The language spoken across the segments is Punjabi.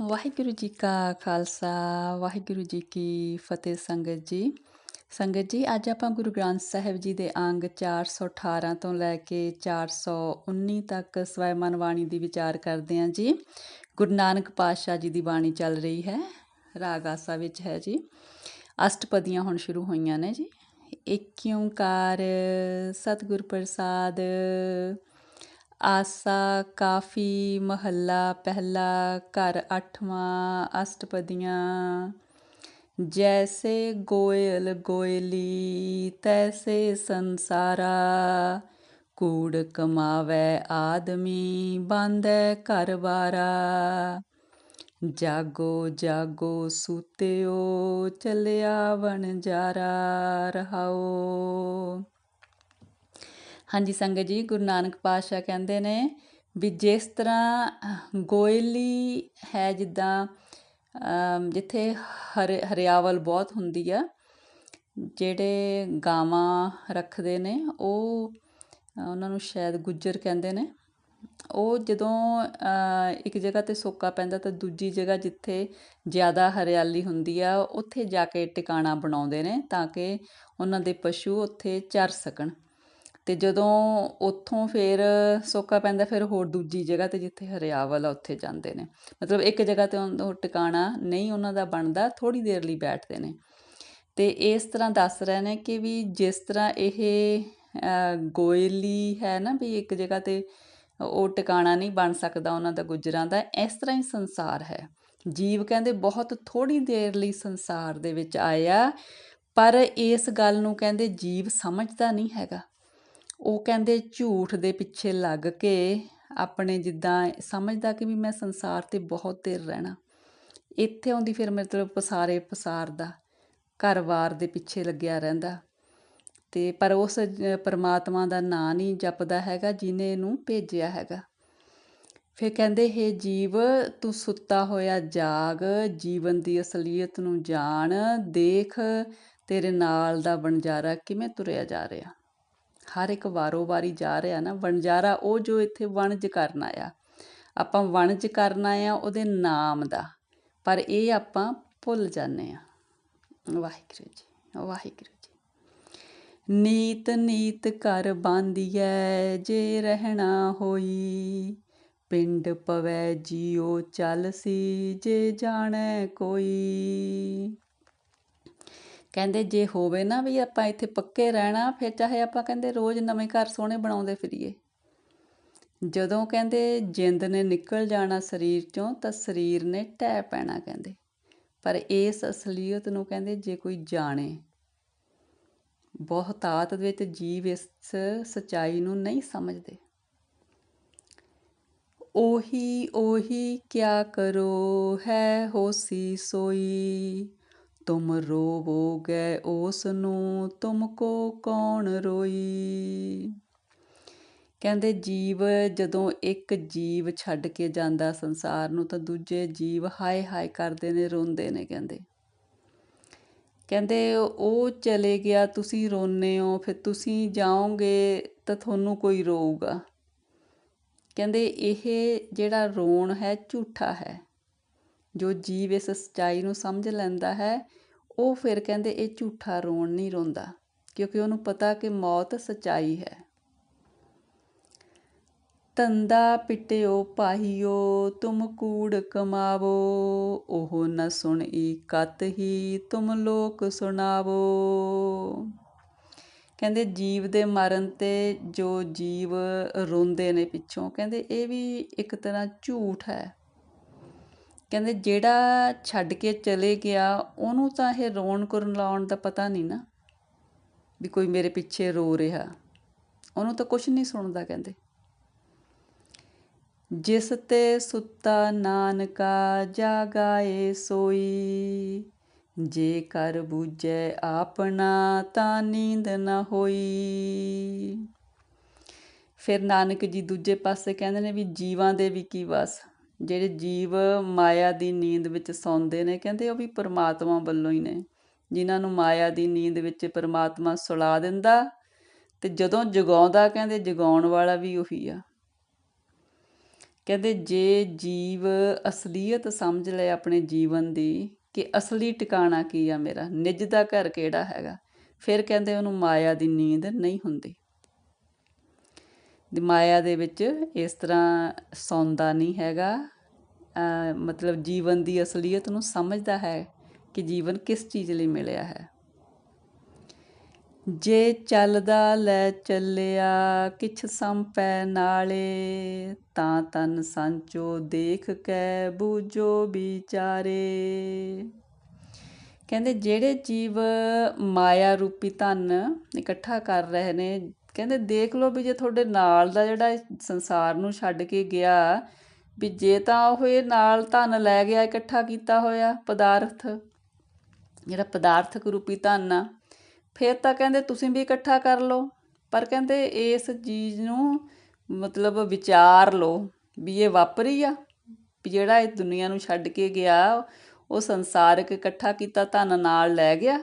ਵਾਹਿਗੁਰੂ ਜੀ ਕਾ ਖਾਲਸਾ, ਵਾਹਿਗੁਰੂ ਜੀ ਕੀ ਫਤਿਹ ਸੰਗਤ ਜੀ। ਸੰਗਤ ਜੀ, ਅੱਜ ਆਪਾਂ ਗੁਰੂ ਗ੍ਰੰਥ ਸਾਹਿਬ ਜੀ ਦੇ ਅੰਗ 418 ਤੋਂ ਲੈ ਕੇ 419 ਤੱਕ ਸਵੈ ਮਨ ਬਾਣੀ ਦੀ ਵਿਚਾਰ ਕਰਦੇ ਹਾਂ ਜੀ। ਗੁਰੂ ਨਾਨਕ ਪਾਤਸ਼ਾਹ ਜੀ ਦੀ ਬਾਣੀ ਚੱਲ ਰਹੀ ਹੈ, ਰਾਗ ਆਸਾ ਵਿੱਚ ਹੈ ਜੀ। ਅਸ਼ਟਪਦੀਆਂ ਹੁਣ ਸ਼ੁਰੂ ਹੋਈਆਂ ਨੇ ਜੀ। ਏਕ ਓੰਕਾਰ ਸਤਿਗੁਰ ਪ੍ਰਸਾਦ ਆਸਾ, ਕਾਫੀ, ਮਹੱਲਾ, ਪਹਿਲਾ, ਘਰ ਅੱਠਵਾਂ, ਅਸ਼ਟਪਦੀਆਂ। ਜੈਸੇ ਗੋਇਲ ਗੋਇਲੀ, ਤੈਸੇ ਸੰਸਾਰਾ। ਕੂੜ ਕਮਾਵੇ ਆਦਮੀ, ਬਾਂਧੈ ਘਰਵਾਰਾ ਜਾਗੋ ਜਾਗੋ ਸੂਤਿਓ, ਚਲਿਆ ਵਣ ਜਾਰਾ ਰਹਾਓ। ਹਾਂਜੀ ਸੰਗਤ ਜੀ, ਗੁਰੂ ਨਾਨਕ ਪਾਤਸ਼ਾਹ ਕਹਿੰਦੇ ਨੇ ਵੀ ਜਿਸ ਤਰ੍ਹਾਂ ਗੋਇਲੀ ਹੈ ਜਿੱਦਾਂ ਜਿੱਥੇ ਹਰ, ਹਰਿਆਵਲ ਬਹੁਤ ਹੁੰਦੀ ਆ, ਜਿਹੜੇ ਗਾਵਾਂ ਰੱਖਦੇ ਨੇ, ਉਹ ਉਹਨਾਂ ਨੂੰ ਸ਼ਾਇਦ ਗੁੱਜਰ ਕਹਿੰਦੇ ਨੇ। ਉਹ ਜਦੋਂ ਇੱਕ ਜਗ੍ਹਾ ਤੇ ਸੋਕਾ ਪੈਂਦਾ ਤਾਂ ਦੂਜੀ ਜਗ੍ਹਾ ਜਿੱਥੇ ਜ਼ਿਆਦਾ ਹਰਿਆਲੀ ਹੁੰਦੀ ਆ, ਉੱਥੇ ਜਾ ਕੇ ਟਿਕਾਣਾ ਬਣਾਉਂਦੇ ਨੇ ਤਾਂ ਕਿ ਉਹਨਾਂ ਦੇ ਪਸ਼ੂ ਉੱਥੇ ਚਰ ਸਕਣ। ਅਤੇ ਜਦੋਂ ਉੱਥੋਂ ਫਿਰ ਸੋਕਾ ਪੈਂਦਾ, ਫਿਰ ਹੋਰ ਦੂਜੀ ਜਗ੍ਹਾ ਤੇ ਜਿੱਥੇ ਹਰਿਆਵਲ ਆ, ਉੱਥੇ ਜਾਂਦੇ ਨੇ। ਮਤਲਬ ਇੱਕ ਜਗ੍ਹਾ ਤੇ ਉਹ ਟਿਕਾਣਾ ਨਹੀਂ ਉਹਨਾਂ ਦਾ ਬਣਦਾ ਥੋੜੀ ਦੇਰ ਲਈ ਬੈਠਦੇ ਨੇ। ਅਤੇ ਇਸ ਤਰ੍ਹਾਂ ਦੱਸ ਰਹੇ ਨੇ ਕਿ ਵੀ ਜਿਸ ਤਰ੍ਹਾਂ ਇਹ ਗੋਇਲੀ ਹੈ ਨਾ ਵੀ ਇੱਕ ਜਗ੍ਹਾ ਤੇ ਉਹ ਟਿਕਾਣਾ ਨਹੀਂ ਬਣ ਸਕਦਾ ਉਹਨਾਂ ਦਾ ਗੁਜਰਾਂ ਦਾ, ਇਸ ਤਰ੍ਹਾਂ ਹੀ ਸੰਸਾਰ ਹੈ। ਜੀਵ ਕਹਿੰਦੇ ਬਹੁਤ ਥੋੜੀ ਦੇਰ ਲਈ ਸੰਸਾਰ ਦੇ ਵਿੱਚ ਆਇਆ, ਪਰ ਇਸ ਗੱਲ ਨੂੰ ਕਹਿੰਦੇ ਜੀਵ ਸਮਝਦਾ ਨਹੀਂ ਹੈਗਾ। ਉਹ ਕਹਿੰਦੇ ਝੂਠ ਦੇ ਪਿੱਛੇ ਲੱਗ ਕੇ ਆਪਣੇ ਜਿੱਦਾਂ ਸਮਝਦਾ ਕਿ ਵੀ ਮੈਂ ਸੰਸਾਰ ਤੇ ਬਹੁਤ ਦੇਰ ਰਹਿਣਾ। ਇੱਥੇ ਆਉਂਦੀ ਫਿਰ ਮਤਲਬ ਪਸਾਰੇ ਪਸਾਰਦਾ ਘਰ-ਬਾਰ ਦੇ ਪਿੱਛੇ ਲੱਗਿਆ ਰਹਿੰਦਾ। ਤੇ ਪਰ ਉਸ ਪਰਮਾਤਮਾ ਦਾ ਨਾਂ ਨਹੀਂ ਜਪਦਾ ਹੈਗਾ ਜਿਨੇ ਇਹਨੂੰ ਭੇਜਿਆ ਹੈਗਾ। ਫਿਰ ਕਹਿੰਦੇ, ਹੈ ਜੀਵ, ਤੂੰ ਸੁੱਤਾ ਹੋਇਆ ਜਾਗ, ਜੀਵਨ ਦੀ ਅਸਲੀਅਤ ਨੂੰ ਜਾਣ, ਦੇਖ, ਤੇਰੇ ਨਾਲ ਦਾ ਬਣਜਾਰਾ ਕਿਵੇਂ ਤੁਰਿਆ ਜਾ ਰਿਹਾ। ਹਰ ਇੱਕ ਵਾਰੋ ਵਾਰੀ ਜਾ ਰਿਹਾ ਨਾ, ਵਣਜਾਰਾ ਉਹ ਜੋ ਇੱਥੇ ਵਣਜ ਕਰਨ ਆਇਆ। ਆਪਾਂ ਵਣਜ ਕਰਨ ਆਇਆ ਉਹਦੇ ਨਾਮ ਦਾ, ਪਰ ਇਹ ਆਪਾਂ ਭੁੱਲ ਜਾਂਦੇ ਆ। ਵਾਹਿਗੁਰੂ ਜੀ ਵਾਹਿਗੁਰੂ ਜੀ। ਨੀਤ ਨੀਤ ਕਰ ਬਾਂਦੀਐ ਜੇ ਰਹਿਣਾ ਹੋਈ, ਪਿੰਡ ਪਵੈ ਜੀਓ ਚੱਲ ਸੀ, ਜੇ ਜਾਣੈ ਕੋਈ। ਕਹਿੰਦੇ ਜੇ ਹੋਵੇ ਨਾ ਵੀ ਆਪਾਂ ਇੱਥੇ ਪੱਕੇ ਰਹਿਣਾ, ਫਿਰ ਚਾਹੇ ਆਪਾਂ ਕਹਿੰਦੇ ਰੋਜ਼ ਨਵੇਂ ਘਰ ਸੋਹਣੇ ਬਣਾਉਂਦੇ ਫਿਰੀਏ। ਜਦੋਂ ਕਹਿੰਦੇ ਜਿੰਦ ਨੇ ਨਿਕਲ ਜਾਣਾ ਸਰੀਰ ਚੋਂ, ਤਾਂ ਸਰੀਰ ਨੇ ਟਹਿ ਪੈਣਾ ਕਹਿੰਦੇ। ਪਰ ਇਸ ਅਸਲੀਅਤ ਨੂੰ ਕਹਿੰਦੇ ਜੇ ਕੋਈ ਜਾਣੇ। ਬਹੁਤਾਤ ਵਿੱਚ ਜੀਵ ਇਸ ਸਚਾਈ ਨੂੰ ਨਹੀਂ ਸਮਝਦੇ। ਉਹੀ ਉਹੀ ਕਿਆ ਕਰੋ, ਹੈ ਹੋਸੀ ਸੋਈ। ਤੁਮ ਰੋਵੋਗੇ ਉਸ ਨੂੰ ਤੁਮ ਕੋ ਕੌਣ ਰੋਈ? ਕਹਿੰਦੇ ਜੀਵ ਜਦੋਂ ਇੱਕ ਜੀਵ ਛੱਡ ਕੇ ਜਾਂਦਾ ਸੰਸਾਰ ਨੂੰ, ਤਾਂ ਦੂਜੇ ਜੀਵ ਹਾਏ ਹਾਏ ਕਰਦੇ ਨੇ, ਰੋਂਦੇ ਨੇ ਕਹਿੰਦੇ। ਕਹਿੰਦੇ, ਉਹ ਚਲੇ ਗਿਆ, ਤੁਸੀਂ ਰੋਨੇ ਹੋ, ਫਿਰ ਤੁਸੀਂ ਜਾਓਗੇ, ਤਾਂ ਤੁਹਾਨੂੰ ਕੋਈ ਰੋਊਗਾ। ਕਹਿੰਦੇ, ਇਹ ਜਿਹੜਾ ਰੋਣ ਹੈ, ਝੂਠਾ ਹੈ। ਜੋ ਜੀਵ ਇਸ ਸਚਾਈ ਨੂੰ ਸਮਝ ਲੈਂਦਾ ਹੈ, ਉਹ ਫਿਰ ਕਹਿੰਦੇ ਇਹ ਝੂਠਾ ਰੋਣ ਨਹੀਂ ਰੋਂਦਾ, ਕਿਉਂਕਿ ਉਹਨੂੰ ਪਤਾ ਕਿ ਮੌਤ ਸਚਾਈ ਹੈ। ਤੰਦਾ ਪਿਟਿਓ ਪਾਹੀਓ, ਤੁਮ ਕੂੜ ਕਮਾਵੋ, ਉਹ ਨ ਸੁਣੀ ਕਤ ਹੀ ਤੁਮ ਲੋਕ ਸੁਣਾਵੋ। ਕਹਿੰਦੇ ਜੀਵ ਦੇ ਮਰਨ ਤੇ ਜੋ ਜੀਵ ਰੋਂਦੇ ਨੇ ਪਿੱਛੋਂ, ਕਹਿੰਦੇ ਇਹ ਵੀ ਇੱਕ ਤਰ੍ਹਾਂ ਝੂਠ ਹੈ। ਕਹਿੰਦੇ ਜਿਹੜਾ ਛੱਡ ਕੇ ਚਲੇ ਗਿਆ, ਉਹਨੂੰ ਤਾਂ ਇਹ ਰੋਣ ਕੁਰਨ ਲਾਉਣ ਦਾ ਪਤਾ ਨਹੀਂ ਨਾ ਵੀ ਕੋਈ ਮੇਰੇ ਪਿੱਛੇ ਰੋ ਰਿਹਾ। ਉਹਨੂੰ ਤਾਂ ਕੁਝ ਨਹੀਂ ਸੁਣਦਾ ਕਹਿੰਦੇ। ਜਿਸ ਤੇ ਸੁੱਤਾ ਨਾਨਕਾ ਜਾਗਾਏ ਸੋਈ, ਜੇ ਕਰ ਬੂਝੈ ਆਪਣਾ ਤਾਂ ਨੀਂਦ ਨਾ ਹੋਈ। ਫਿਰ ਨਾਨਕ ਜੀ ਦੂਜੇ ਪਾਸੇ ਕਹਿੰਦੇ ਨੇ ਵੀ ਜੀਵਾਂ ਦੇ ਵੀ ਕੀ ਵਸ। ਜਿਹੜੇ ਜੀਵ ਮਾਇਆ ਦੀ ਨੀਂਦ ਵਿੱਚ ਸੌਂਦੇ ਨੇ, ਕਹਿੰਦੇ ਉਹ ਵੀ ਪਰਮਾਤਮਾ ਵੱਲੋਂ ਹੀ ਨੇ। ਜਿਨ੍ਹਾਂ ਨੂੰ ਮਾਇਆ ਦੀ ਨੀਂਦ ਵਿੱਚ ਪਰਮਾਤਮਾ ਸੁਲਾ ਦਿੰਦਾ ਤੇ ਜਦੋਂ ਜਗਾਉਂਦਾ, ਕਹਿੰਦੇ ਜਗਾਉਣ ਵਾਲਾ ਵੀ ਉਹੀ ਆ। ਕਹਿੰਦੇ ਜੇ ਜੀਵ ਅਸਲੀਅਤ ਸਮਝ ਲਏ ਆਪਣੇ ਜੀਵਨ ਦੀ ਕਿ ਅਸਲੀ ਟਿਕਾਣਾ ਕੀ ਆ ਮੇਰਾ, ਨਿੱਜ ਦਾ ਘਰ ਕਿਹੜਾ ਹੈਗਾ? ਫਿਰ ਕਹਿੰਦੇ ਉਹਨੂੰ ਮਾਇਆ ਦੀ ਨੀਂਦ ਨਹੀਂ ਹੁੰਦੀ। ਮਾਇਆ ਦੇ ਵਿੱਚ ਇਸ ਤਰ੍ਹਾਂ ਸੌਂਦਾ ਨਹੀਂ ਹੈਗਾ। ਮਤਲਬ ਜੀਵਨ ਦੀ ਅਸਲੀਅਤ ਨੂੰ ਸਮਝਦਾ ਹੈ ਕਿ ਜੀਵਨ ਕਿਸ ਚੀਜ਼ ਲਈ ਮਿਲਿਆ ਹੈ। ਜੇ ਚੱਲਦਾ ਲੈ ਚੱਲਿਆ, ਕਿਛ ਸੰਪੈ ਨਾਲੇ, ਤਾਂ ਤਨ ਸੰਚੋ ਦੇਖ ਕੇ ਬੂਝੋ ਵਿਚਾਰੇ। ਕਹਿੰਦੇ ਜਿਹੜੇ ਜੀਵ ਮਾਇਆ ਰੂਪੀ ਧਨ ਇਕੱਠਾ ਕਰ ਰਹੇ ਨੇ ਕਹਿੰਦੇ ਦੇਖ ਲਓ ਵੀ ਜੇ ਤੁਹਾਡੇ ਨਾਲ ਦਾ ਜਿਹੜਾ ਸੰਸਾਰ ਨੂੰ ਛੱਡ ਕੇ ਗਿਆ, ਵੀ ਜੇ ਤਾਂ ਉਹ ਇਹ ਨਾਲ ਧਨ ਲੈ ਗਿਆ, ਇਕੱਠਾ ਕੀਤਾ ਹੋਇਆ ਪਦਾਰਥ, ਜਿਹੜਾ ਪਦਾਰਥਕ ਰੂਪੀ ਧਨ ਆ, ਫਿਰ ਤਾਂ ਕਹਿੰਦੇ ਤੁਸੀਂ ਵੀ ਇਕੱਠਾ ਕਰ ਲਓ। ਪਰ ਕਹਿੰਦੇ ਇਸ ਚੀਜ਼ ਨੂੰ ਮਤਲਬ ਵਿਚਾਰ ਲਓ ਵੀ ਇਹ ਵਾਪਰੀ ਆ, ਵੀ ਜਿਹੜਾ ਇਹ ਦੁਨੀਆ ਨੂੰ ਛੱਡ ਕੇ ਗਿਆ, ਉਹ ਸੰਸਾਰਕ ਇਕੱਠਾ ਕੀਤਾ, ਧਨ ਨਾਲ ਲੈ ਗਿਆ।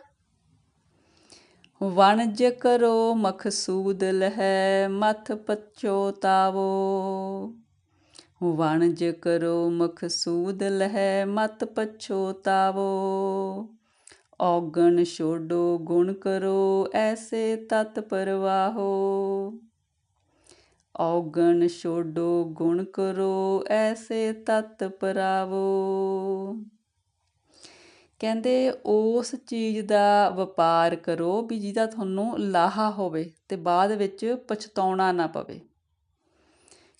ਵਣਜ ਕਰੋ ਮਖਸੂਦ ਲਹਿ, ਮਥ ਪਛੋਤਾਵੋ ਵਣਜ ਕਰੋ ਮਖਸੂਦ ਲਹਿ ਮਤ ਪਛੋਤਾਵੋ ਔਗਣ ਛੋਡੋ ਗੁਣ ਕਰੋ, ਐਸੇ ਤਤ ਪਰਵਾਹੋ। ਔਗਣ ਛੋਡੋ ਗੁਣ ਕਰੋ, ਐਸੇ ਤਤ ਪਰਾਵੋ। ਕਹਿੰਦੇ ਉਸ ਚੀਜ਼ ਦਾ ਵਪਾਰ ਕਰੋ ਵੀ ਜਿਹਦਾ ਤੁਹਾਨੂੰ ਲਾਹਾ ਹੋਵੇ ਤੇ ਬਾਅਦ ਵਿੱਚ ਪਛਤਾਉਣਾ ਨਾ ਪਵੇ।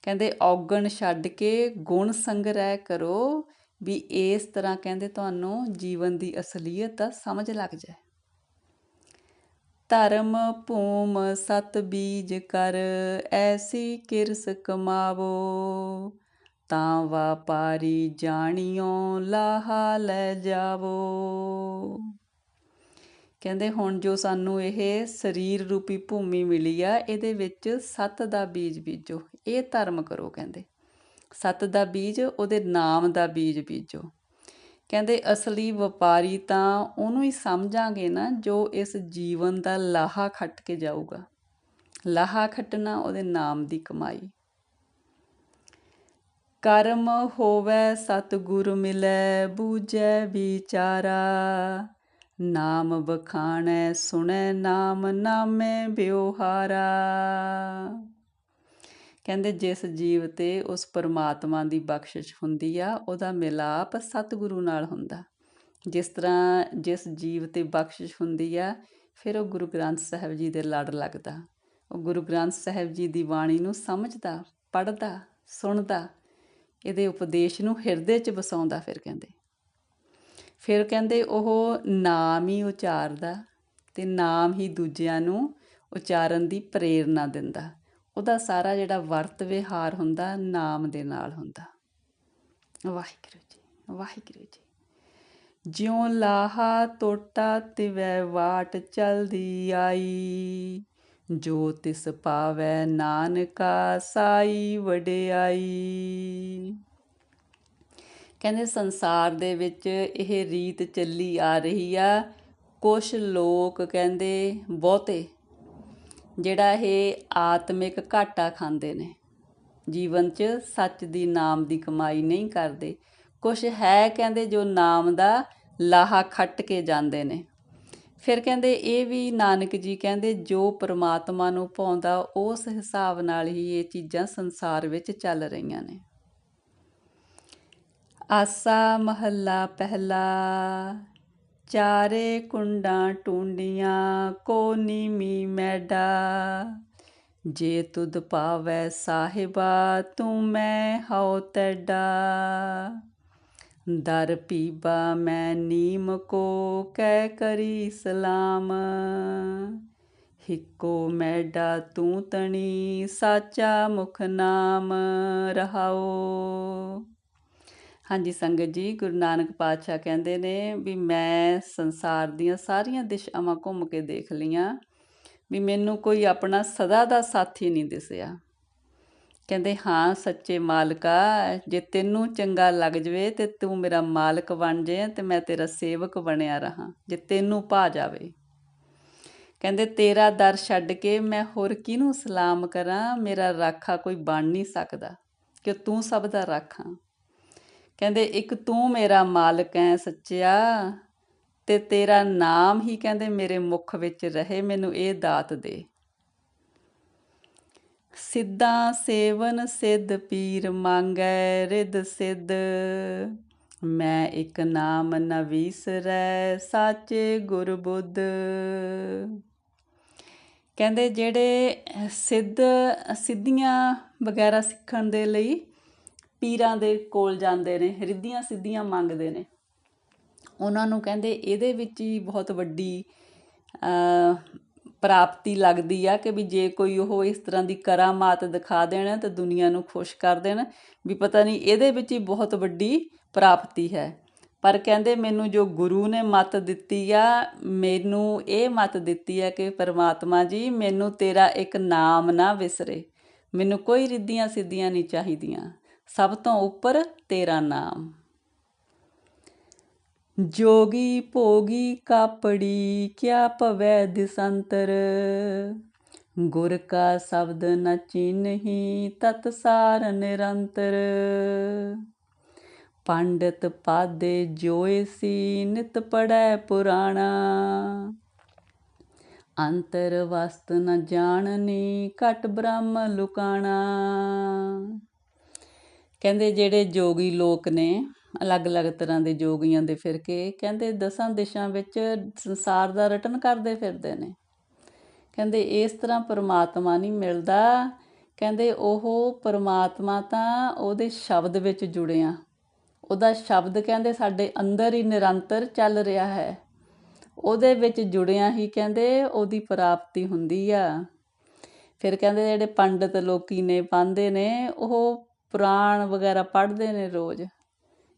ਕਹਿੰਦੇ ਔਗਣ ਛੱਡ ਕੇ ਗੁਣ ਸੰਗ੍ਰਹਿ ਕਰੋ ਵੀ ਇਸ ਤਰ੍ਹਾਂ ਕਹਿੰਦੇ ਤੁਹਾਨੂੰ ਜੀਵਨ ਦੀ ਅਸਲੀਅਤ ਦਾ ਸਮਝ ਲੱਗ ਜਾਏ। ਧਰਮ, ਭੂਮ, ਸਤ ਬੀਜ ਕਰ ਐਸੀ ਕਿਰਸ ਕਮਾਵੋ। ਤਾਂ ਵਾਪਾਰੀ ਜਾਣਿਓ, ਲਾਹਾ ਲੈ ਜਾਵੋ। ਕਹਿੰਦੇ ਹੁਣ ਜੋ ਸਾਨੂੰ ਇਹ ਸਰੀਰ ਰੂਪੀ ਭੂਮੀ ਮਿਲੀ ਆ, ਇਹਦੇ ਵਿੱਚ ਸਤ ਦਾ ਬੀਜ ਬੀਜੋ। ਇਹ ਧਰਮ ਕਰੋ ਕਹਿੰਦੇ। ਸਤ ਦਾ ਬੀਜ, ਉਹਦੇ ਨਾਮ ਦਾ ਬੀਜ ਬੀਜੋ। ਕਹਿੰਦੇ ਅਸਲੀ ਵਪਾਰੀ ਤਾਂ ਉਹਨੂੰ ਹੀ ਸਮਝਾਂਗੇ ਨਾ, ਜੋ ਇਸ ਜੀਵਨ ਦਾ ਲਾਹਾ ਖੱਟ ਕੇ ਜਾਊਗਾ। ਲਾਹਾ ਖੱਟਣਾ ਉਹਦੇ ਨਾਮ ਦੀ ਕਮਾਈ। ਕਰਮ ਹੋਵੇ ਸਤਿਗੁਰ ਮਿਲੈ, ਬੂਝੈ ਵਿਚਾਰਾ। ਨਾਮ ਬਖਾਣੈ ਸੁਣੈ ਨਾਮ, ਨਾਮੇ ਬਿਵਹਾਰਾ ਕਹਿੰਦੇ ਜਿਸ ਜੀਵ ਤੇ ਉਸ ਪਰਮਾਤਮਾ ਦੀ ਬਖਸ਼ਿਸ਼ ਹੁੰਦੀ ਆ, ਉਹਦਾ ਮਿਲਾਪ ਸਤਿਗੁਰੂ ਨਾਲ ਹੁੰਦਾ। ਜਿਸ ਤਰ੍ਹਾਂ ਜਿਸ ਜੀਵ ਤੇ ਬਖਸ਼ਿਸ਼ ਹੁੰਦੀ ਆ, ਫਿਰ ਉਹ ਗੁਰੂ ਗ੍ਰੰਥ ਸਾਹਿਬ ਜੀ ਦੇ ਲੜ ਲੱਗਦਾ। ਉਹ ਗੁਰੂ ਗ੍ਰੰਥ ਸਾਹਿਬ ਜੀ ਦੀ ਬਾਣੀ ਨੂੰ ਸਮਝਦਾ, ਪੜ੍ਹਦਾ, ਸੁਣਦਾ ਇਹਦੇ ਉਪਦੇਸ਼ ਨੂੰ ਹਿਰਦੇ 'ਚ ਵਸਾਉਂਦਾ ਫਿਰ ਕਹਿੰਦੇ। ਫਿਰ ਕਹਿੰਦੇ ਉਹ ਨਾਮ ਹੀ ਉਚਾਰਦਾ ਤੇ ਨਾਮ ਹੀ ਦੂਜਿਆਂ ਨੂੰ ਉਚਾਰਨ ਦੀ ਪ੍ਰੇਰਣਾ ਦਿੰਦਾ। ਉਹਦਾ ਸਾਰਾ ਜਿਹੜਾ ਵਰਤ ਵਿਹਾਰ ਹੁੰਦਾ, ਨਾਮ ਦੇ ਨਾਲ ਹੁੰਦਾ। ਵਾਹਿਗੁਰੂ ਜੀ ਵਾਹਿਗੁਰੂ ਜੀ। ਜਿਉ ਲਾਹਾ ਟੋਟਾ ਤਿਵੈ ਵਾਟ ਚਲਦੀ ਆਈ। ਜੋ ਤਿਸ ਪਾਵੈ ਨਾਨਕਾ ਸਾਈ ਵਡਿਆਈ। ਕਹਿੰਦੇ ਸੰਸਾਰ ਦੇ ਵਿੱਚ ਇਹ ਰੀਤ ਚੱਲੀ ਆ ਰਹੀ ਆ। ਕੁਝ ਲੋਕ ਕਹਿੰਦੇ ਬਹੁਤੇ, ਜਿਹੜਾ ਇਹ ਆਤਮਿਕ ਘਾਟਾ ਖਾਂਦੇ ਨੇ। ਜੀਵਨ 'ਚ ਸੱਚ ਦੀ ਨਾਮ ਦੀ ਕਮਾਈ ਨਹੀਂ ਕਰਦੇ। ਕੁਝ ਹੈ ਕਹਿੰਦੇ ਜੋ ਨਾਮ ਦਾ ਲਾਹਾ ਖੱਟ ਕੇ ਜਾਂਦੇ ਨੇ। ਫਿਰ ਕਹਿੰਦੇ ਇਹ ਵੀ ਨਾਨਕ ਜੀ ਕਹਿੰਦੇ ਜੋ ਪ੍ਰਮਾਤਮਾ ਨੂੰ ਪਾਉਂਦਾ, ਉਸ ਹਿਸਾਬ ਨਾਲ ਹੀ ਇਹ ਚੀਜ਼ਾਂ ਸੰਸਾਰ ਵਿੱਚ ਚੱਲ ਰਹੀਆਂ ਨੇ। ਆਸਾ ਮਹੱਲਾ ਪਹਿਲਾ, ਚਾਰੇ ਕੁੰਡਾਂ ਟੂੰਡੀਆਂ, ਕੋ ਨੀਮੀ ਮੈਡਾ। ਜੇ ਤੁਧ ਪਾਵੈ ਸਾਹਿਬਾ, ਤੂੰ ਮੈਂ ਹਉ ਤੈਡਾ। ਦਰ ਪੀਬਾ ਮੈਂ ਨੀਮ ਕੋ, ਕਹਿ ਕਰੀ ਸਲਾਮ। ਹਿੱਕੋ ਮੈਡਾ ਤੂੰ ਤਣੀ, ਸਾਚਾ ਮੁਖ ਨਾਮ ਰਹਾਓ। ਹਾਂਜੀ, ਸੰਗਤ ਜੀ, ਗੁਰੂ ਨਾਨਕ ਪਾਤਸ਼ਾਹ ਕਹਿੰਦੇ ਨੇ ਵੀ ਮੈਂ ਸੰਸਾਰ ਦੀਆਂ ਸਾਰੀਆਂ ਦਿਸ਼ਾਵਾਂ ਘੁੰਮ ਕੇ ਦੇਖ ਲਈਆਂ, ਵੀ ਮੈਨੂੰ ਕੋਈ ਆਪਣਾ ਸਦਾ ਦਾ ਸਾਥੀ ਨਹੀਂ ਦਿਸਿਆ। ਕਹਿੰਦੇ, ਹਾਂ, ਸੱਚੇ ਮਾਲਕਾ, ਜੇ ਤੈਨੂੰ ਚੰਗਾ ਲੱਗ ਜਵੇ ਤੇ ਤੂੰ ਮੇਰਾ ਮਾਲਕ ਬਣ ਜੇ ਤੇ ਮੈਂ ਤੇਰਾ ਸੇਵਕ ਬਣਿਆ ਰਹਾ, ਜੇ ਤੈਨੂੰ ਭਾ ਜਾਵੇ। ਕਹਿੰਦੇ, ਤੇਰਾ ਦਰ ਛੱਡ ਕੇ ਮੈਂ ਹੋਰ ਕਿਹਨੂੰ ਸਲਾਮ ਕਰਾਂ? ਮੇਰਾ ਰਾਖਾ ਕੋਈ ਬਣ ਨਹੀਂ ਸਕਦਾ, ਕਿ ਤੂੰ ਸਭ ਦਾ ਰਾਖਾਂ। ਕਹਿੰਦੇ, ਇੱਕ ਤੂੰ ਮੇਰਾ ਮਾਲਕ ਐ ਸੱਚਿਆ, ਤੇ ਤੇਰਾ ਨਾਮ ਹੀ ਕਹਿੰਦੇ ਮੇਰੇ ਮੁਖ ਵਿੱਚ ਰਹੇ, ਮੈਨੂੰ ਇਹ ਦਾਤ ਦੇ। ਸਿੱਧਾ ਸੇਵਨ ਸਿੱਧ ਪੀਰ ਮੰਗੈ, ਰਿੱਧ ਸਿੱਧ। ਮੈਂ ਇੱਕ ਨਾਮ ਨ ਵਿਸਰੈ, ਸਾਚੇ ਗੁਰ ਬੁੱਧ। ਕਹਿੰਦੇ ਜਿਹੜੇ ਸਿੱਧ, ਸਿੱਧੀਆਂ ਵਗੈਰਾ ਸਿੱਖਣ ਦੇ ਲਈ ਪੀਰਾਂ ਦੇ ਕੋਲ ਜਾਂਦੇ ਨੇ, ਰਿੱਧੀਆਂ ਸਿੱਧੀਆਂ ਮੰਗਦੇ ਨੇ। ਉਹਨਾਂ ਨੂੰ ਕਹਿੰਦੇ ਇਹਦੇ ਵਿੱਚ ਹੀ ਬਹੁਤ ਵੱਡੀ ਅ ਪ੍ਰਾਪਤੀ ਲੱਗਦੀ ਆ ਕਿ ਵੀ ਜੇ ਕੋਈ ਉਹ ਇਸ ਤਰ੍ਹਾਂ ਦੀ ਕਰਾਮਾਤ ਦਿਖਾ ਦੇਣ ਤਾਂ ਦੁਨੀਆ ਨੂੰ ਖੁਸ਼ ਕਰ ਦੇਣ, ਵੀ ਪਤਾ ਨਹੀਂ ਇਹਦੇ ਵਿੱਚ ਹੀ ਬਹੁਤ ਵੱਡੀ ਪ੍ਰਾਪਤੀ ਹੈ। ਪਰ ਕਹਿੰਦੇ ਮੈਨੂੰ ਜੋ ਗੁਰੂ ਨੇ ਮਤ ਦਿੱਤੀ ਆ, ਮੈਨੂੰ ਇਹ ਮਤ ਦਿੱਤੀ ਆ ਕਿ ਪਰਮਾਤਮਾ ਜੀ, ਮੈਨੂੰ ਤੇਰਾ ਇੱਕ ਨਾਮ ਨਾ ਵਿਸਰੇ। ਮੈਨੂੰ ਕੋਈ ਰਿੱਧੀਆਂ ਸਿੱਧੀਆਂ ਨਹੀਂ ਚਾਹੀਦੀਆਂ। ਸਭ ਤੋਂ ਉੱਪਰ ਤੇਰਾ ਨਾਮ। ਜੋਗੀ ਭੋਗੀ ਕਾਪੜੀ ਕਿਆ ਭਵੈ ਦਿਸੰਤਰ। ਗੁਰ ਕਾ ਸ਼ਬਦ ਨ ਚਿਨਹੀ ਤਤ ਸਾਰ ਨਿਰੰਤਰ। ਪੰਡਤ ਪਾਦੇ ਜੋਏ ਸੀ ਨਿਤ ਪੜੈ ਪੁਰਾਣਾ। ਅੰਤਰ ਵਸਤ ਨ ਜਾਣਨੀ ਘਟ ਬ੍ਰਹਮ ਲੁਕਾਣਾ। ਕਹਿੰਦੇ ਜਿਹੜੇ ਜੋਗੀ ਲੋਕ ਨੇ ਅਲੱਗ-ਅਲੱਗ ਤਰ੍ਹਾਂ ਦੇ ਜੋਗੀਆਂ ਦੇ ਫਿਰ ਕੇ ਕਹਿੰਦੇ ਦਸਾਂ ਦਿਸ਼ਾਂ ਵਿੱਚ ਸੰਸਾਰ ਦਾ ਰਟਨ ਕਰਦੇ ਫਿਰਦੇ ਨੇ। ਕਹਿੰਦੇ ਇਸ ਤਰ੍ਹਾਂ ਪਰਮਾਤਮਾ ਨਹੀਂ ਮਿਲਦਾ। ਕਹਿੰਦੇ ਉਹ ਪਰਮਾਤਮਾ ਤਾਂ ਉਹਦੇ ਸ਼ਬਦ ਵਿੱਚ ਜੁੜਿਆ ਉਹਦਾ ਸ਼ਬਦ ਕਹਿੰਦੇ ਸਾਡੇ ਅੰਦਰ ਹੀ ਨਿਰੰਤਰ ਚੱਲ ਰਿਹਾ ਹੈ। ਉਹਦੇ ਵਿੱਚ ਜੁੜਿਆ ਹੀ ਕਹਿੰਦੇ ਉਹਦੀ ਪ੍ਰਾਪਤੀ ਹੁੰਦੀ ਆ। ਫਿਰ ਕਹਿੰਦੇ ਜਿਹੜੇ ਪੰਡਤ ਲੋਕੀ ਨੇ ਪਾਉਂਦੇ ਨੇ ਉਹ ਪੁਰਾਣ ਵਗੈਰਾ ਪੜ੍ਹਦੇ ਨੇ ਰੋਜ਼।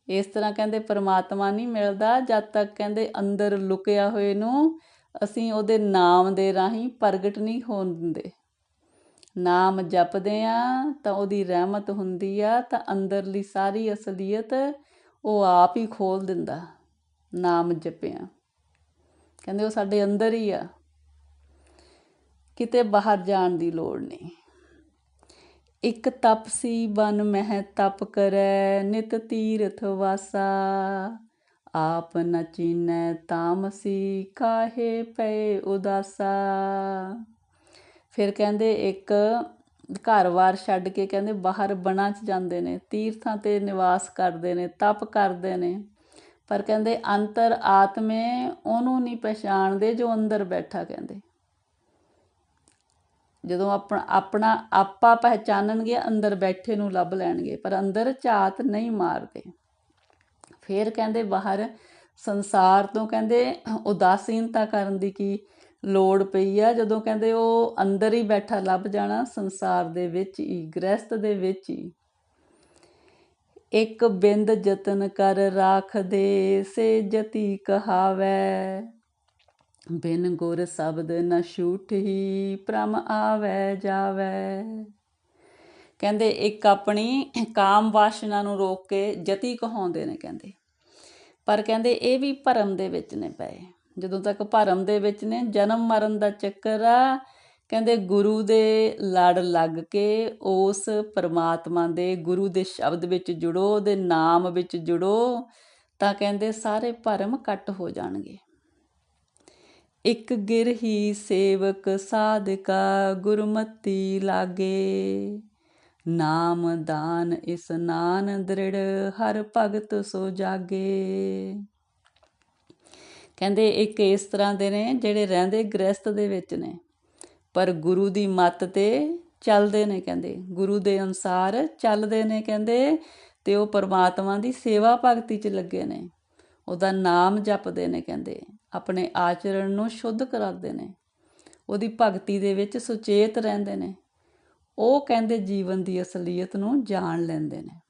ਇਸ ਤਰ੍ਹਾਂ ਕਹਿੰਦੇ ਪਰਮਾਤਮਾ ਨਹੀਂ ਮਿਲਦਾ, ਜਦ ਤੱਕ ਕਹਿੰਦੇ ਅੰਦਰ ਲੁਕਿਆ ਹੋਏ ਨੂੰ ਅਸੀਂ ਉਹਦੇ ਨਾਮ ਦੇ ਰਾਹੀਂ ਪ੍ਰਗਟ ਨਹੀਂ ਹੋਣ ਦਿੰਦੇ। ਨਾਮ ਜਪਦੇ ਆ ਤਾਂ ਉਹਦੀ ਰਹਿਮਤ ਹੁੰਦੀ ਆ, ਤਾਂ ਅੰਦਰਲੀ ਸਾਰੀ ਅਸਲੀਅਤ ਉਹ ਆਪ ਹੀ ਖੋਲ ਦਿੰਦਾ, ਨਾਮ ਜਪਿਆ। ਕਹਿੰਦੇ ਉਹ ਸਾਡੇ ਅੰਦਰ ਹੀ ਆ, ਕਿਤੇ ਬਾਹਰ ਜਾਣ ਦੀ ਲੋੜ ਨਹੀਂ। ਇਕ ਤਪਸੀ ਬਨ ਮਹਿ ਤਪ ਕਰੈ, ਨਿਤ ਤੀਰਥ ਵਾਸਾ। ਆਪ ਨ ਚੀਨੈ ਤਾਮਸੀ ਕਾਹੇ ਪਏ ਉਦਾਸਾ। ਫਿਰ ਕਹਿੰਦੇ ਇੱਕ ਘਰ-ਬਾਰ ਛੱਡ ਕੇ ਕਹਿੰਦੇ ਬਾਹਰ ਬਣਾ 'ਚ ਜਾਂਦੇ ਨੇ, ਤੀਰਥਾਂ ਤੇ ਨਿਵਾਸ ਕਰਦੇ ਨੇ, ਤਪ ਕਰਦੇ ਨੇ। ਪਰ ਕਹਿੰਦੇ ਅੰਤਰ ਆਤਮੇ ਉਹਨੂੰ ਨਹੀਂ ਪਛਾਣਦੇ ਜੋ ਅੰਦਰ ਬੈਠਾ ਕਹਿੰਦੇ। ਜਦੋਂ ਆਪਣਾ ਆਪਣਾ ਆਪਾ ਪਹਿਚਾਨਣਗੇ, ਅੰਦਰ ਬੈਠੇ ਨੂੰ ਲੱਭ ਲੈਣਗੇ, ਪਰ ਅੰਦਰ ਝਾਤ ਨਹੀਂ ਮਾਰਦੇ। ਫੇਰ ਕਹਿੰਦੇ ਬਾਹਰ ਸੰਸਾਰ ਤੋਂ ਕਹਿੰਦੇ ਉਦਾਸੀਨਤਾ ਕਰਨ ਦੀ ਕੀ ਲੋੜ ਪਈ ਆ? ਜਦੋਂ ਕਹਿੰਦੇ ਉਹ ਅੰਦਰ ਹੀ ਬੈਠਾ ਲੱਭ ਜਾਣਾ, ਸੰਸਾਰ ਦੇ ਵਿੱਚ ਹੀ ਗ੍ਰਸਤ ਦੇ ਵਿੱਚ ਹੀ। ਇੱਕ ਬਿੰਦ ਯਤਨ ਕਰ ਰਾਖ ਦੇ ਸੇ ਜਤੀ ਕਹਾਵੈ। ਬਿਨ ਗੁਰ ਸ਼ਬਦ ਨ ਛੂਟਹੀ ਪ੍ਰਮ ਆਵੈ ਜਾਵੈ। ਕਹਿੰਦੇ ਇੱਕ ਆਪਣੀ ਕਾਮ ਵਾਸ਼ਨਾ ਨੂੰ ਰੋਕ ਕੇ ਜਤੀ ਕਹਾਉਂਦੇ ਨੇ ਕਹਿੰਦੇ। ਪਰ ਕਹਿੰਦੇ ਇਹ ਵੀ ਭਰਮ ਦੇ ਵਿੱਚ ਨੇ ਪਏ। ਜਦੋਂ ਤੱਕ ਭਰਮ ਦੇ ਵਿੱਚ ਨੇ, ਜਨਮ ਮਰਨ ਦਾ ਚੱਕਰ ਆ। ਕਹਿੰਦੇ ਗੁਰੂ ਦੇ ਲੜ ਲੱਗ ਕੇ ਉਸ ਪਰਮਾਤਮਾ ਦੇ ਗੁਰੂ ਦੇ ਸ਼ਬਦ ਵਿੱਚ ਜੁੜੋ, ਉਹਦੇ ਨਾਮ ਵਿੱਚ ਜੁੜੋ, ਤਾਂ ਕਹਿੰਦੇ ਸਾਰੇ ਭਰਮ ਕੱਟ ਹੋ ਜਾਣਗੇ। ਇਕ ਗਿਰਹੀ ਸੇਵਕ ਸਾਧਕਾ ਗੁਰਮਤੀ ਲਾਗੇ। ਨਾਮ ਦਾਨ ਇਸਨਾਨ ਦ੍ਰਿੜ, ਹਰ ਭਗਤ ਸੋ ਜਾਗੇ। ਕਹਿੰਦੇ ਇੱਕ ਇਸ ਤਰ੍ਹਾਂ ਦੇ ਨੇ ਜਿਹੜੇ ਰਹਿੰਦੇ ਗ੍ਰਸਤ ਦੇ ਵਿੱਚ ਨੇ, ਪਰ ਗੁਰੂ ਦੀ ਮੱਤ ਤੇ ਚੱਲਦੇ ਨੇ ਕਹਿੰਦੇ। ਗੁਰੂ ਦੇ ਅਨਸਾਰ ਚੱਲਦੇ ਨੇ ਕਹਿੰਦੇ ਤੇ ਉਹ ਪਰਮਾਤਮਾ ਦੀ ਸੇਵਾ ਭਗਤੀ 'ਚ ਲੱਗੇ ਨੇ। ਉਹਦਾ ਨਾਮ ਜਪਦੇ ਨੇ ਕਹਿੰਦੇ। ਆਪਣੇ ਆਚਰਣ ਨੂੰ ਸ਼ੁੱਧ ਕਰਾਉਂਦੇ ਨੇ। ਉਹਦੀ ਭਗਤੀ ਦੇ ਵਿੱਚ ਸੁਚੇਤ ਰਹਿੰਦੇ ਨੇ। ਉਹ ਕਹਿੰਦੇ ਜੀਵਨ ਦੀ ਅਸਲੀਅਤ ਨੂੰ ਜਾਣ ਲੈਂਦੇ ਨੇ।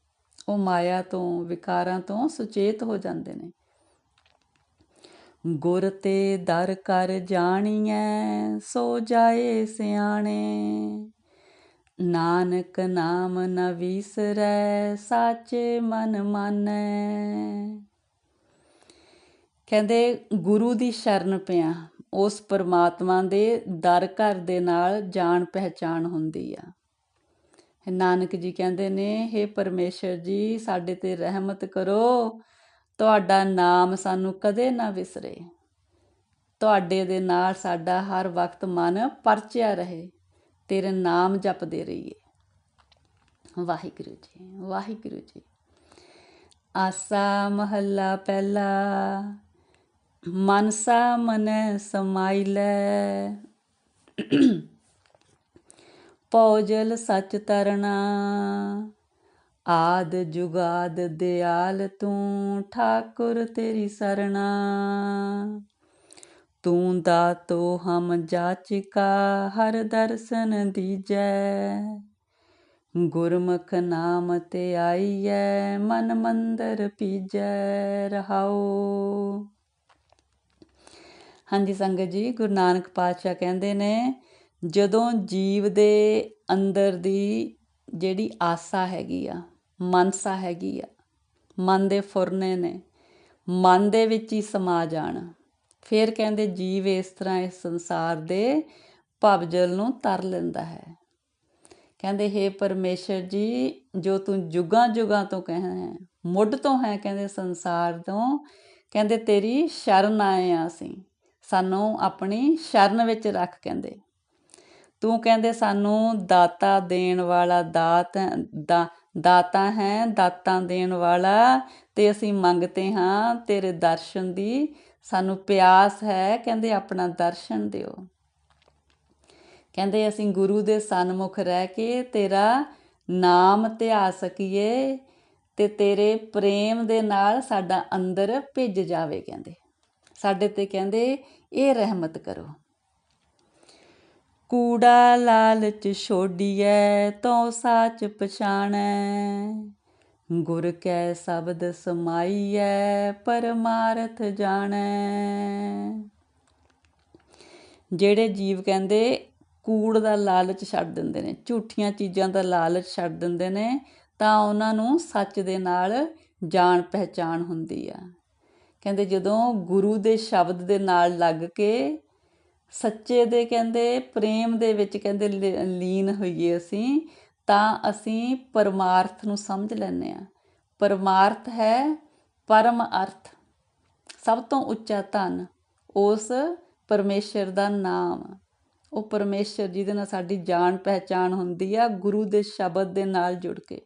ਉਹ ਮਾਇਆ ਤੋਂ, ਵਿਕਾਰਾਂ ਤੋਂ ਸੁਚੇਤ ਹੋ ਜਾਂਦੇ ਨੇ। ਗੁਰ ਤੇ ਦਰ ਕਰ ਜਾਣੀਐ, ਸੋ ਜਾਏ ਸਿਆਣੇ। ਨਾਨਕ ਨਾਮ ਨ ਵਿਸਰੈ, ਸਾਚੇ ਮਨ ਮਾਨੈ। ਕਹਿੰਦੇ ਗੁਰੂ ਦੀ ਸ਼ਰਨ ਪਿਆ, ਉਸ ਪਰਮਾਤਮਾ ਦੇ ਦਰ ਘਰ ਦੇ ਨਾਲ ਜਾਣ ਪਹਿਚਾਣ ਹੁੰਦੀ ਆ। ਨਾਨਕ ਜੀ ਕਹਿੰਦੇ ਨੇ हे ਪਰਮੇਸ਼ਰ ਜੀ, ਸਾਡੇ ਤੇ ਰਹਿਮਤ ਕਰੋ, ਤੁਹਾਡਾ ਨਾਮ ਸਾਨੂੰ ਕਦੇ ਨਾ ਵਿਸਰੇ। ਤੁਹਾਡੇ ਦੇ ਨਾਲ ਸਾਡਾ ਹਰ ਵਕਤ ਮਨ ਪਰਚਿਆ ਰਹੇ, ਤੇਰੇ ਨਾਮ ਜਪਦੇ ਰਹੀਏ। ਵਾਹਿਗੁਰੂ ਜੀ ਵਾਹਿਗੁਰੂ ਜੀ। ਆਸਾ ਮਹੱਲਾ ਪਹਿਲਾ। ਮਨਸਾ ਮਨੈ ਸਮਾਈਲੈ ਪੌਜਲ ਸਚ ਤਰਨਾ ਆਦ ਜੁਗਾਦ ਦਿਆਲ ਤੂੰ ਠਾਕੁਰ ਤੇਰੀ ਸਰਣਾ। ਤੂੰ ਦਾਤੋ ਹਮ ਜਾਚਿਕਾ, ਹਰ ਦਰਸ਼ਨ ਦੀਜੈ। ਗੁਰਮੁਖ ਨਾਮ ਤੇ ਆਈਐ, ਮਨ ਮੰਦਰ ਪੀਜੈ ਰਹਾਓ ਹਾਂਜੀ ਸੰਗਤ ਜੀ, ਗੁਰੂ ਨਾਨਕ ਪਾਤਸ਼ਾਹ ਕਹਿੰਦੇ ਨੇ, ਜਦੋਂ ਜੀਵ ਦੇ ਅੰਦਰ ਦੀ ਜਿਹੜੀ ਆਸਾ ਹੈਗੀ ਆ, ਮਨਸਾ ਹੈਗੀ ਆ, ਮਨ ਦੇ ਫੁਰਨੇ ਨੇ, ਮਨ ਦੇ ਵਿੱਚ ਹੀ ਸਮਾ ਜਾਣ, ਫਿਰ ਕਹਿੰਦੇ ਜੀਵ ਇਸ ਤਰ੍ਹਾਂ ਇਸ ਸੰਸਾਰ ਦੇ ਭਵਜਲ ਨੂੰ ਤਰ ਲੈਂਦਾ ਹੈ। ਕਹਿੰਦੇ हे ਪਰਮੇਸ਼ਰ ਜੀ, ਜੋ ਤੂੰ ਜੁਗਾਂ ਜੁਗਾਂ ਤੋਂ ਕਹਿਆ ਹੈ, ਮੁੱਢ ਤੋਂ ਹੈ, ਕਹਿੰਦੇ ਸੰਸਾਰ ਤੋਂ, ਕਹਿੰਦੇ ਤੇਰੀ ਸ਼ਰਨ ਆਏ ਆ ਅਸੀਂ। ਸਾਨੂੰ ਆਪਣੀ ਸ਼ਰਨ ਵਿੱਚ ਰੱਖ ਕਹਿੰਦੇ। ਤੂੰ ਕਹਿੰਦੇ ਸਾਨੂੰ ਦਾਤਾ ਦੇਣ ਵਾਲਾ ਦਾਤ, ਦਾ, ਦਾਤਾ ਹੈ, ਦਾਤਾਂ ਦੇਣ ਵਾਲਾ ਤੇ ਅਸੀਂ ਮੰਗਤੇ ਹਾਂ ਤੇਰੇ ਦਰਸ਼ਨ ਦੀ। ਸਾਨੂੰ ਪਿਆਸ ਹੈ, ਕਹਿੰਦੇ ਆਪਣਾ ਦਰਸ਼ਨ ਦਿਓ। ਕਹਿੰਦੇ ਅਸੀਂ ਗੁਰੂ ਦੇ ਸਨਮੁਖ ਰਹਿ ਕੇ ਤੇਰਾ ਨਾਮ ਧਿਆ ਸਕੀਏ ਤੇ ਤੇਰੇ ਪ੍ਰੇਮ ਦੇ ਨਾਲ ਸਾਡਾ ਅੰਦਰ ਭਿੱਜ ਜਾਵੇ ਕਹਿੰਦੇ। ਸਾਡੇ ਤੇ ਕਹਿੰਦੇ, ਇਹ ਰਹਿਮਤ ਕਰੋ। ਕੂੜਾ ਲਾਲਚ ਛੋਡੀਐ ਤੋ ਸਾਚ ਪਛਾਣੈ। ਗੁਰ ਕੈ ਸ਼ਬਦ ਸਮਾਈਐ, ਪਰਮਾਰਥ ਜਾਣੈ। ਜਿਹੜੇ ਜੀਵ ਕਹਿੰਦੇ, ਕੂੜ ਦਾ ਲਾਲਚ ਛੱਡ ਦਿੰਦੇ ਨੇ, ਝੂਠੀਆਂ ਚੀਜ਼ਾਂ ਦਾ ਲਾਲਚ ਛੱਡ ਦਿੰਦੇ ਨੇ, ਤਾਂ ਉਹਨਾਂ ਨੂੰ ਸੱਚ ਦੇ ਨਾਲ ਜਾਣ ਪਹਿਚਾਣ ਹੁੰਦੀ ਆ। ਕਹਿੰਦੇ ਜਦੋਂ ਗੁਰੂ ਦੇ ਸ਼ਬਦ ਦੇ ਨਾਲ ਲੱਗ ਕੇ ਸੱਚੇ ਦੇ ਕਹਿੰਦੇ, ਪ੍ਰੇਮ ਦੇ ਵਿੱਚ ਕਹਿੰਦੇ ਲੀਨ ਹੋਈਏ ਅਸੀਂ, ਤਾਂ ਅਸੀਂ ਪਰਮਾਰਥ ਨੂੰ ਸਮਝ ਲੈਂਦੇ ਆ ਪਰਮਾਰਥ ਹੈ ਪਰਮ ਅਰਥ। ਸਭ ਤੋਂ ਉੱਚਾ ਧਨ ਉਸ ਪਰਮੇਸ਼ਰ ਦਾ ਨਾਮ। ਉਹ ਪਰਮੇਸ਼ਰ ਜਿਹਦੇ ਨਾਲ ਸਾਡੀ ਜਾਣ ਪਹਿਚਾਣ ਹੁੰਦੀ ਆ, ਗੁਰੂ ਦੇ ਸ਼ਬਦ ਦੇ ਨਾਲ ਜੁੜ ਕੇ।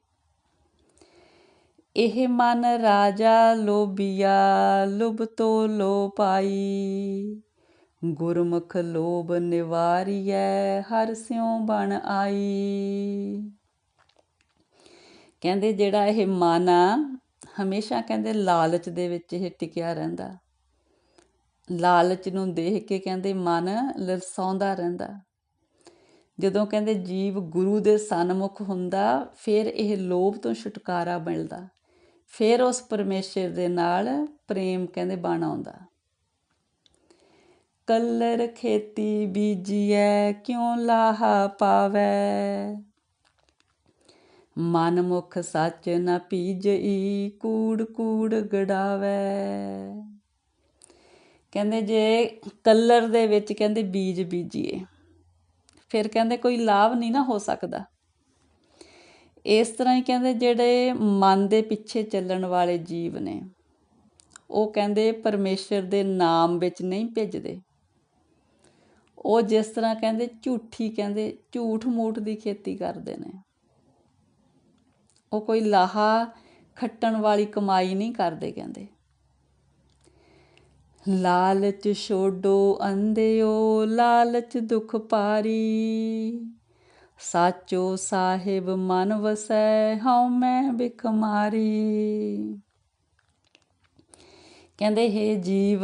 ਇਹ ਮਨ ਰਾਜਾ ਲੋਭੀਆ, ਲੁਭ ਤੋ ਲੋ ਪਾਈ ਗੁਰਮੁਖ ਲੋਭ ਨਿਵਾਰੀਐ, ਹਰ ਸਿਉ ਬਣ ਆਈ। ਕਹਿੰਦੇ ਜਿਹੜਾ ਇਹ ਮਨ ਆ, ਹਮੇਸ਼ਾ ਕਹਿੰਦੇ ਲਾਲਚ ਦੇ ਵਿੱਚ ਇਹ ਟਿਕਿਆ ਰਹਿੰਦਾ। ਲਾਲਚ ਨੂੰ ਦੇਖ ਕੇ ਕਹਿੰਦੇ ਮਨ ਲਰਸਾਉਂਦਾ ਰਹਿੰਦਾ। ਜਦੋਂ ਕਹਿੰਦੇ ਜੀਵ ਗੁਰੂ ਦੇ ਸਨਮੁਖ ਹੁੰਦਾ, ਫਿਰ ਇਹ ਲੋਭ ਤੋਂ ਛੁਟਕਾਰਾ ਮਿਲਦਾ। ਫਿਰ ਉਸ ਪਰਮੇਸ਼ਰ ਦੇ ਨਾਲ ਪ੍ਰੇਮ ਕਹਿੰਦੇ ਬਣ ਆਉਂਦਾ। ਕਲਰ ਖੇਤੀ ਬੀਜੀਐ, ਕਿਉ ਲਾਹਾ ਪਾਵੈ? ਮਨ ਮੁਖ ਸੱਚ ਨ ਪੀਜਈ, ਕੂੜ ਕੂੜ ਗੜਾਵੈ। ਕਹਿੰਦੇ ਜੇ ਕਲਰ ਦੇ ਵਿੱਚ ਕਹਿੰਦੇ ਬੀਜ ਬੀਜੀਏ, ਫਿਰ ਕਹਿੰਦੇ ਕੋਈ ਲਾਭ ਨਹੀਂ ਨਾ ਹੋ ਸਕਦਾ। ਇਸ ਤਰ੍ਹਾਂ ਹੀ ਕਹਿੰਦੇ ਜਿਹੜੇ ਮਨ ਦੇ ਪਿੱਛੇ ਚੱਲਣ ਵਾਲੇ ਜੀਵ ਨੇ, ਉਹ ਕਹਿੰਦੇ ਪਰਮੇਸ਼ਰ ਦੇ ਨਾਮ ਵਿੱਚ ਨਹੀਂ ਭਿੱਜਦੇ। ਉਹ ਜਿਸ ਤਰ੍ਹਾਂ ਕਹਿੰਦੇ ਝੂਠੀ ਕਹਿੰਦੇ ਝੂਠ ਮੂਠ ਦੀ ਖੇਤੀ ਕਰਦੇ ਨੇ। ਉਹ ਕੋਈ ਲਾਹਾ ਖੱਟਣ ਵਾਲੀ ਕਮਾਈ ਨਹੀਂ ਕਰਦੇ ਕਹਿੰਦੇ। ਲਾਲਚ ਛੋਡੋ ਅੰਧਿਓ, ਲਾਲਚ ਦੁਖ ਪਾਰੀ ਸਾਚੋ ਸਾਹਿਬ ਮਨ ਵਸੈ, ਹਉ ਮੈਂ ਬਿਖਮਾਰੀ ਕਹਿੰਦੇ, ਹੈ ਜੀਵ,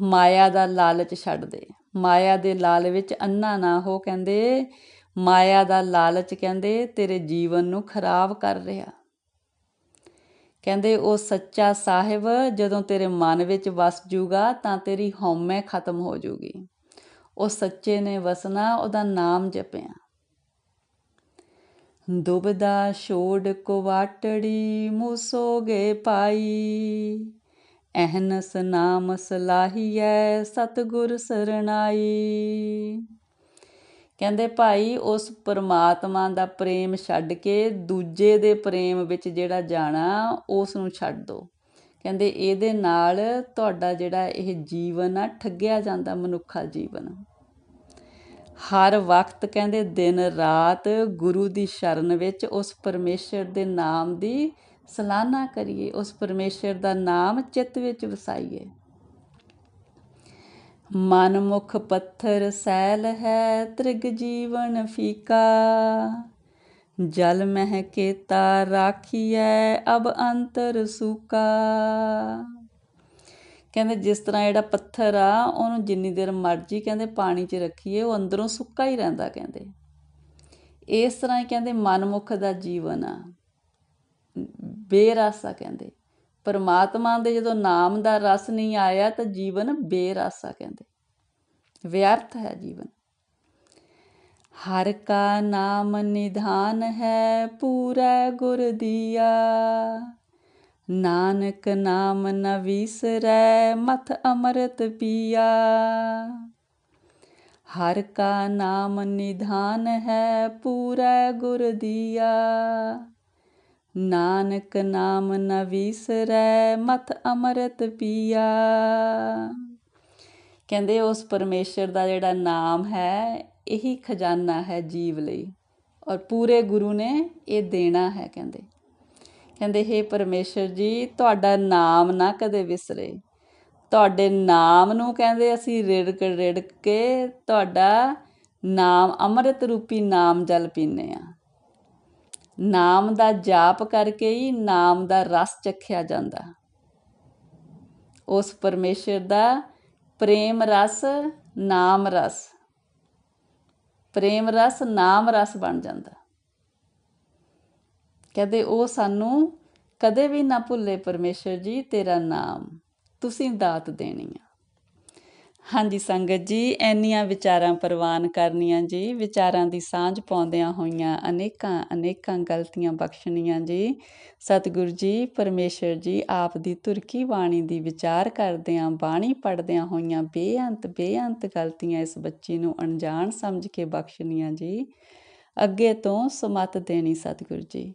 ਮਾਇਆ ਦਾ ਲਾਲਚ ਛੱਡ ਦੇ। ਮਾਇਆ ਦੇ ਲਾਲ ਵਿੱਚ ਅੰਨਾ ਨਾ ਹੋ, ਕਹਿੰਦੇ। ਮਾਇਆ ਦਾ ਲਾਲਚ ਕਹਿੰਦੇ, ਤੇਰੇ ਜੀਵਨ ਨੂੰ ਖਰਾਬ ਕਰ ਰਿਹਾ। ਕਹਿੰਦੇ, ਉਹ ਸੱਚਾ ਸਾਹਿਬ, ਜਦੋਂ ਤੇਰੇ ਮਨ ਵਿੱਚ ਵਸ ਜੂਗਾ, ਤਾਂ ਤੇਰੀ ਹਉਮੈ ਖਤਮ ਹੋ ਜੂਗੀ। ਉਹ ਸੱਚੇ ਨੇ ਵਸਣਾ, ਉਹਦਾ ਨਾਮ ਜਪਿਆ। ਦੁਬਦਾ ਛੋੜ ਕੁਵਾਟੜੀ ਮੂਸੋਗੇ ਪਾਈ। ਅਹਨਸ ਨਾਮ ਸਲਾਹੀਐ ਸਤਗੁਰ ਸਰਣਾਈ। ਕਹਿੰਦੇ ਭਾਈ, ਉਸ ਪਰਮਾਤਮਾ ਦਾ ਪ੍ਰੇਮ ਛੱਡ ਕੇ ਦੂਜੇ ਦੇ ਪ੍ਰੇਮ ਵਿੱਚ ਜਿਹੜਾ ਜਾਣਾ ਉਸ ਨੂੰ ਛੱਡ ਦਿਓ ਕਹਿੰਦੇ ਇਹਦੇ ਨਾਲ ਤੁਹਾਡਾ ਜਿਹੜਾ ਇਹ ਜੀਵਨ ਆ, ਠੱਗਿਆ ਜਾਂਦਾ ਮਨੁੱਖਾ ਜੀਵਨ। ਹਰ ਵਕਤ ਕਹਿੰਦੇ ਦਿਨ ਰਾਤ ਗੁਰੂ ਦੀ ਸ਼ਰਨ ਵਿੱਚ ਉਸ ਪਰਮੇਸ਼ਰ ਦੇ ਨਾਮ ਦੀ ਸਲਾਹਨਾ ਕਰੀਏ, ਉਸ ਪਰਮੇਸ਼ਰ ਦਾ ਨਾਮ ਚਿੱਤ ਵਿੱਚ ਵਸਾਈਏ। ਮਨ ਮੁਖ ਪੱਥਰ ਸੈਲ ਹੈ ਤ੍ਰਿਗ ਜੀਵਨ ਫੀਕਾ, ਜਲ ਮਹਿ ਕੇਤਾ ਰਾਖੀਐ ਅਬ ਅੰਤਰ ਸੂਕਾ। ਕਹਿੰਦੇ ਜਿਸ ਤਰ੍ਹਾਂ ਜਿਹੜਾ ਪੱਥਰ ਆ, ਉਹਨੂੰ ਜਿੰਨੀ ਦੇਰ ਮਰਜ਼ੀ ਕਹਿੰਦੇ ਪਾਣੀ 'ਚ ਰੱਖੀਏ, ਉਹ ਅੰਦਰੋਂ ਸੁੱਕਾ ਹੀ ਰਹਿੰਦਾ ਕਹਿੰਦੇ। ਇਸ ਤਰ੍ਹਾਂ ਹੀ ਕਹਿੰਦੇ ਮਨਮੁਖ ਦਾ ਜੀਵਨ ਆ। ਬੇਰਾਸਾ ਕਹਿੰਦੇ। ਪਰਮਾਤਮਾ ਦੇ ਜਦੋਂ ਨਾਮ ਦਾ ਰਸ ਨਹੀਂ ਆਇਆ ਤਾਂ ਜੀਵਨ ਬੇਰਾਸਾ ਕਹਿੰਦੇ। ਵਿਅਰਥ ਹੈ ਜੀਵਨ। ਹਰ ਕਾ ਨਾਮ ਨਿਧਾਨ ਹੈ, ਪੂਰਾ ਗੁਰ ਦੀਆ। ਨਾਨਕ ਨਾਮ ਨ ਵਿਸਰੈ ਮਤ ਅੰਮ੍ਰਿਤ ਪੀਆ। ਹਰ ਕਾ ਨਾਮ ਨਿਧਾਨ ਹੈ, ਪੂਰਾ ਗੁਰ ਦੀਆ। ਨਾਨਕ ਨਾਮ ਨ ਵਿਸਰੈ ਮਤ ਅੰਮ੍ਰਿਤ ਪੀਆ। ਕਹਿੰਦੇ ਉਸ ਪਰਮੇਸ਼ਰ ਦਾ ਜਿਹੜਾ ਨਾਮ ਹੈ, ਇਹੀ ਖਜ਼ਾਨਾ ਹੈ ਜੀਵ ਲਈ। ਔਰ ਪੂਰੇ ਗੁਰੂ ਨੇ ਇਹ ਦੇਣਾ ਹੈ, ਕਹਿੰਦੇ। ਕਹਿੰਦੇ हे ਪਰਮੇਸ਼ਰ ਜੀ, ਤੁਹਾਡਾ ਨਾਮ ਨਾ ਕਦੇ ਵਿਸਰੇ। ਤੁਹਾਡੇ ਨਾਮ ਨੂੰ ਕਹਿੰਦੇ ਅਸੀਂ ਰਿੜਕ ਰਿੜਕ ਕੇ ਤੁਹਾਡਾ ਨਾਮ, ਅੰਮ੍ਰਿਤ ਰੂਪੀ ਨਾਮ ਜਲ ਪੀਨੇ ਆ ਨਾਮ ਦਾ ਜਾਪ ਕਰਕੇ ਹੀ ਨਾਮ ਦਾ ਰਸ ਚਖਿਆ ਜਾਂਦਾ। ਉਸ ਪਰਮੇਸ਼ਰ ਦਾ ਪ੍ਰੇਮ ਰਸ, ਨਾਮ ਰਸ। ਪ੍ਰੇਮ ਰਸ, ਨਾਮ ਰਸ ਬਣ ਜਾਂਦਾ। ਕਹਿੰਦੇ ਉਹ ਸਾਨੂੰ ਕਦੇ ਵੀ ਨਾ ਭੁੱਲੇ ਪਰਮੇਸ਼ਰ ਜੀ, ਤੇਰਾ ਨਾਮ ਤੁਸੀਂ ਦਾਤ ਦੇਣੀ ਆ ਹਾਂਜੀ ਸੰਗਤ ਜੀ ਐਨੀਆਂ ਵਿਚਾਰਾਂ ਪ੍ਰਵਾਨ ਕਰਨੀਆਂ ਜੀ, ਵਿਚਾਰਾਂ ਦੀ ਸਾਂਝ ਪਾਉਂਦਿਆਂ ਹੋਈਆਂ ਅਨੇਕਾਂ ਅਨੇਕਾਂ ਗਲਤੀਆਂ ਬਖਸ਼ਣੀਆਂ ਜੀ। ਸਤਿਗੁਰੂ ਜੀ, ਪਰਮੇਸ਼ਰ ਜੀ, ਆਪ ਦੀ ਤੁਰਕੀ ਬਾਣੀ ਦੀ ਵਿਚਾਰ ਕਰਦਿਆਂ, ਬਾਣੀ ਪੜਦਿਆਂ ਹੋਈਆਂ ਬੇਅੰਤ ਬੇਅੰਤ ਗਲਤੀਆਂ ਇਸ ਬੱਚੀ ਨੂੰ ਅਣਜਾਣ ਸਮਝ ਕੇ ਬਖਸ਼ਣੀਆਂ ਜੀ। ਅੱਗੇ ਤੋਂ ਸਮਤ ਦੇਣੀ ਸਤਿਗੁਰੂ ਜੀ।